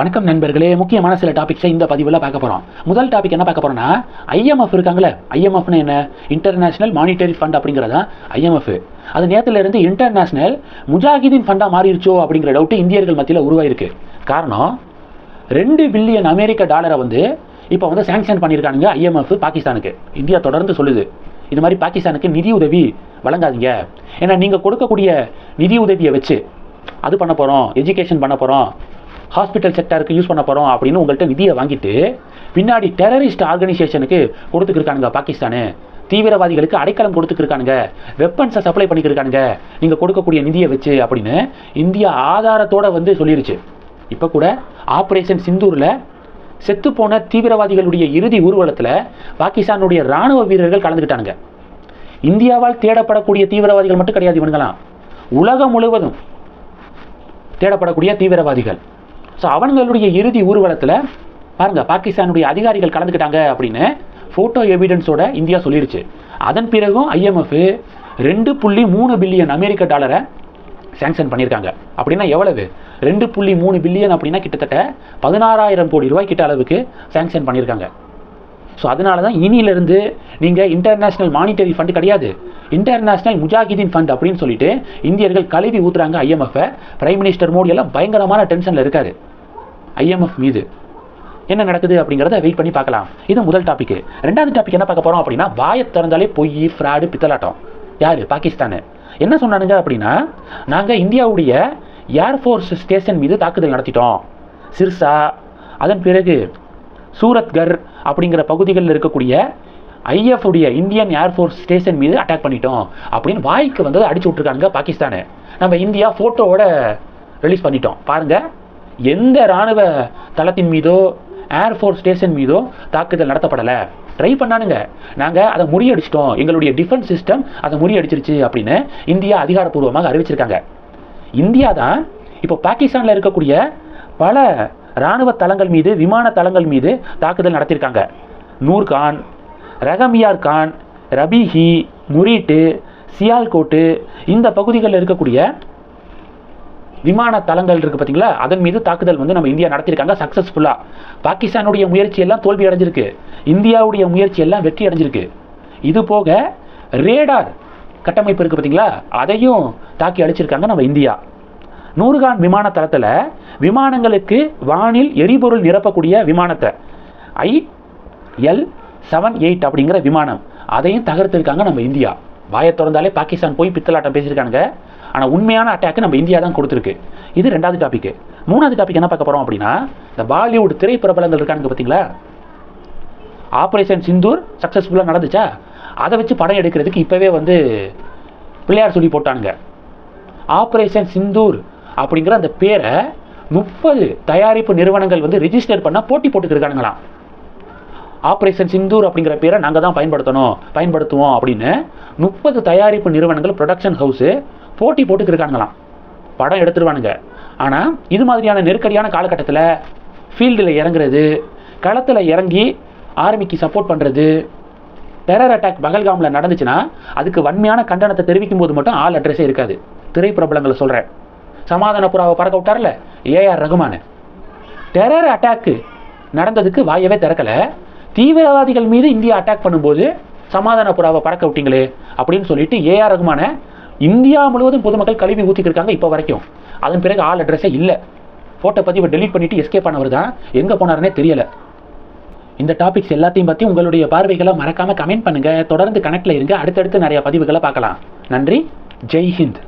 வணக்கம் நண்பர்களே. முக்கியமான சில டாபிக்ஸை இந்த பதிவில் பார்க்க போகிறோம் முதல் டாபிக் என்ன பார்க்க போகிறோம்னா ஐஎம்எஃப் இருக்காங்களே ஐஎம்எஃப்னு என்ன? இன்டர்நேஷனல் மானிட்டரி ஃபண்ட் அப்படிங்கிறதா? ஐஎம்எஃப் அது நேரத்திலிருந்து இன்டர்நேஷனல் முஜாஹிதீன் ஃபண்டாக மாறிடுச்சோ அப்படிங்கிற டவுட்டு இந்தியர்கள் மத்தியில் உருவாயிருக்கு. காரணம் ரெண்டு பில்லியன் அமெரிக்க டாலரை வந்து இப்போ வந்து சேங்ஷன் பண்ணியிருக்கானுங்க ஐஎம்எஃப் பாகிஸ்தானுக்கு. இந்தியா தொடர்ந்து சொல்லுது. இது மாதிரி பாகிஸ்தானுக்கு நிதி உதவி வழங்காதீங்க. ஏன்னா நீங்கள் கொடுக்கக்கூடிய நிதி உதவியை வச்சு அது பண்ண போகிறோம் எஜுகேஷன் பண்ண போகிறோம் ஹாஸ்பிட்டல் செக்டருக்கு யூஸ் பண்ண போகிறோம் அப்படின்னு உங்கள்கிட்ட நிதியை வாங்கிட்டு பின்னாடி டெரரிஸ்ட் ஆர்கனைசேஷனுக்கு கொடுத்துக்கிருக்கானுங்க பாகிஸ்தானு. தீவிரவாதிகளுக்கு அடைக்கலம் கொடுத்துக்கிருக்கானுங்க. வெப்பன்ஸை சப்ளை பண்ணிக்கிருக்கானுங்க. நீங்கள் கொடுக்கக்கூடிய நிதியை வச்சு அப்படின்னு இந்தியா ஆதாரத்தோட வந்து சொல்லிருச்சு. இப்போ கூட ஆப்ரேஷன் சிந்தூரில் செத்துப்போன தீவிரவாதிகளுடைய இறுதி ஊர்வலத்தில் பாகிஸ்தானுடைய ராணுவ வீரர்கள் கலந்துக்கிட்டானுங்க. இந்தியாவால் தேடப்படக்கூடிய தீவிரவாதிகள் மட்டும் கிடையாது இவனுங்களாம் உலகம் முழுவதும் தேடப்படக்கூடிய தீவிரவாதிகள். ஸோ அவங்களுடைய இறுதி ஊர்வலத்தில் பாருங்க பாகிஸ்தானுடைய அதிகாரிகள் கலந்துக்கிட்டாங்க அப்படின்னு ஃபோட்டோ எவிடன்ஸோட இந்தியா சொல்லிருச்சு. அதன் பிறகும் ஐஎம்எஃப் ரெண்டு புள்ளி மூணு பில்லியன் அமெரிக்க டாலரை சேங்ஷன் பண்ணியிருக்காங்க. அப்படின்னா எவ்வளவு? ரெண்டு புள்ளி மூணு பில்லியன் அப்படின்னா கிட்டத்தட்ட பதினாறாயிரம் கோடி ரூபாய் கிட்ட அளவுக்கு சேங்ஷன் பண்ணியிருக்காங்க. ஸோ அதனால தான் இனியிலிருந்து நீங்கள் இன்டர்நேஷ்னல் மானிட்டரி ஃபண்ட் கிடையாது. இன்டர்நேஷ்னல் முஜாஹிதீன் ஃபண்ட் அப்படின்னு சொல்லிட்டு இந்தியர்கள் கழுவி ஊத்துறாங்க ஐஎம்எஃப் பிரைம் மினிஸ்டர் மோடி எல்லாம் பயங்கரமான டென்ஷனில் இருக்காரு. ஐஎம்எஃப் மீது. என்ன நடக்குது அப்படிங்கிறத வெயிட் பண்ணி பார்க்கலாம். இது முதல் டாபிக் ரெண்டாவது டாபிக் என்ன பார்க்க போகிறோம் அப்படின்னா வாயை திறந்தாலே பொய் ஃப்ராடு பித்தலாட்டம். யார்? பாகிஸ்தானு. என்ன சொன்னானுங்க அப்படின்னா நாங்கள் இந்தியாவுடைய ஏர்ஃபோர்ஸ் ஸ்டேஷன் மீது தாக்குதல் நடத்திட்டோம். சிர்சா அதன் பிறகு சூரத்கர் அப்படிங்கிற பகுதிகளில் இருக்கக்கூடிய ஐஎஃப் உடைய இந்தியன் ஏர்ஃபோர்ஸ் ஸ்டேஷன் மீது அட்டாக் பண்ணிட்டோம் அப்படின்னு வாய்க்கு வந்து அடிச்சு விட்ருக்காங்க பாகிஸ்தானு. நம்ம இந்தியா ஃபோட்டோவோட ரிலீஸ் பண்ணிட்டோம். பாருங்கள் எந்த இராணுவ தளத்தின் மீதோ ஏர்ஃபோர்ஸ் ஸ்டேஷன் மீதோ தாக்குதல் நடத்தப்படலை. ட்ரை பண்ணானுங்க. நாங்கள் அதை முறியடிச்சிட்டோம். எங்களுடைய டிஃபென்ஸ் சிஸ்டம் அதை முறியடிச்சிருச்சு அப்படின்னு இந்தியா அதிகாரப்பூர்வமாக அறிவிச்சிருக்காங்க. இந்தியா தான் இப்போ பாகிஸ்தானில் இருக்கக்கூடிய பல இராணுவ தளங்கள் மீது விமான தளங்கள் மீது தாக்குதல் நடத்தியிருக்காங்க நூர்கான் ரகமியார் கான் ரபிஹி முரீட்டு சியால்கோட்டு இந்த பகுதிகளில் இருக்கக்கூடிய விமான தளங்கள் இருக்குது பார்த்தீங்களா அதன் மீது தாக்குதல் வந்து நம்ம இந்தியா நடத்தியிருக்காங்க. சக்ஸஸ்ஃபுல்லாக பாகிஸ்தானுடைய முயற்சி எல்லாம் தோல்வி அடைஞ்சிருக்கு. இந்தியாவுடைய முயற்சி எல்லாம் வெற்றி அடைஞ்சிருக்கு. இது போக ரேடார் கட்டமைப்பு இருக்குது பார்த்தீங்களா அதையும் தாக்கி அடிச்சிருக்காங்க நம்ம இந்தியா. நூறுகான் விமான தளத்தில் விமானங்களுக்கு வானில் எரிபொருள் நிரப்பக்கூடிய விமானத்தை ஐ எல் செவன் எயிட் அப்படிங்கிற விமானம் அதையும் தகர்த்திருக்காங்க நம்ம இந்தியா. வாயை திறந்தாலே பாகிஸ்தான் போய் பித்தலாட்டம் பேசியிருக்காங்க ஆனால் உண்மையான அட்டாக்கு நம்ம இந்தியா தான் கொடுத்துருக்கு. இது ரெண்டாவது டாபிக் மூணாவது டாபிக் என்ன பார்க்க போகிறோம் அப்படின்னா இந்த பாலிவுட் திரைப்பிரபலங்கள் இருக்கானுங்க பார்த்தீங்களா? ஆப்ரேஷன் சிந்தூர் சக்ஸஸ்ஃபுல்லாக நடந்துச்சா? அதை வச்சு படம் எடுக்கிறதுக்கு இப்போவே வந்து பிள்ளையார் சொல்லி போட்டானுங்க. ஆப்ரேஷன் சிந்தூர் அப்படிங்கிற அந்த பேரை முப்பது தயாரிப்பு நிறுவனங்கள் வந்து ரிஜிஸ்டர் பண்ண போட்டி போட்டுக்கிருக்கானுங்களாம் ஆப்ரேஷன் சிந்தூர் அப்படிங்கிற பேரை நாங்கள் தான் பயன்படுத்தணும் பயன்படுத்துவோம் அப்படின்னு முப்பது தயாரிப்பு நிறுவனங்கள் ப்ரொடக்ஷன் ஹவுஸு போட்டி போட்டுக்கிருக்காங்களாம் படம் எடுத்துருவானுங்க. ஆனால் இது மாதிரியான நெருக்கடியான காலகட்டத்தில் ஃபீல்டில் இறங்குறது களத்தில் இறங்கி ஆர்மிக்கு சப்போர்ட் பண்ணுறது டெரர் அட்டாக் பகல்காமில் நடந்துச்சுன்னா அதுக்கு வன்மையான கண்டனத்தை தெரிவிக்கும் போது மட்டும் ஆள் அட்ரஸே இருக்காது. திரைப்பிரபலங்களை சொல்கிறேன் சமாதான புறாவை பறக்க விட்டார்ல? ஏஆர் ரகுமான். டெரர் அட்டாக்கு நடந்ததுக்கு வாயவே திறக்கல. தீவிரவாதிகள் மீது இந்தியா அட்டாக் பண்ணும்போது சமாதான புறாவை பறக்க விட்டீங்களே அப்படின்னு சொல்லிட்டு ஏஆர் ரகுமான இந்தியா முழுவதும் பொதுமக்கள் கழுவி ஊற்றிட்டு இருக்காங்க இப்போ வரைக்கும். அதன் பிறகு ஆள் அட்ரஸே இல்லை. ஃபோட்டோ பதிவை டெலீட் பண்ணிவிட்டு எஸ்கேப் ஆனவர் தான். எங்கே போனாருன்னே தெரியலை. இந்த டாபிக்ஸ் எல்லாத்தையும் பற்றி உங்களுடைய பார்வைகளை மறக்காமல் கமெண்ட் பண்ணுங்கள் தொடர்ந்து கனெக்டில் இருங்க. அடுத்தடுத்து நிறைய பதிவுகளை பார்க்கலாம். நன்றி. ஜெய் ஹிந்த்.